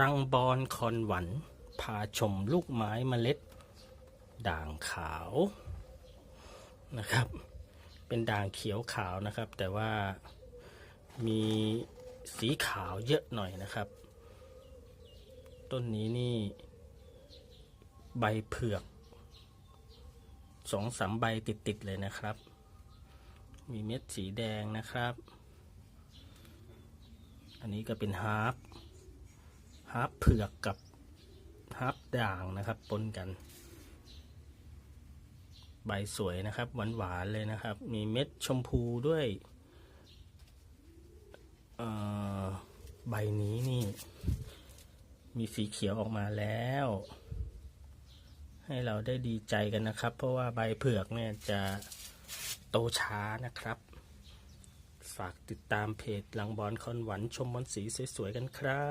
รังบอนคอนหวันพาชมลูกไม้เมล็ด ด่างขาวนะครับ เป็นด่างเขียวขาวนะครับ แต่ว่ามีสีขาวเยอะหน่อยนะครับ ต้นนี้นี่ ใบเผือกสองสามใบติดๆเลยนะครับ มีเม็ดสีแดงนะครับ อันนี้ก็เป็นฮาร์ป ฮาร์ปเผือกกับฮาร์ปด่างนะครับปนกัน ใบสวยนะครับ หวานๆเลยนะครับ มีเม็ดชมพูด้วยใบนี้นี่ มีสีเขียวออกมาแล้ว ให้เราได้ดีใจกันนะครับ เพราะว่าใบเผือกเนี่ยจะโตช้านะครับ ฝากติดตามเพจลังบอลคอนหวันชมบอลสีสวยๆกันครับ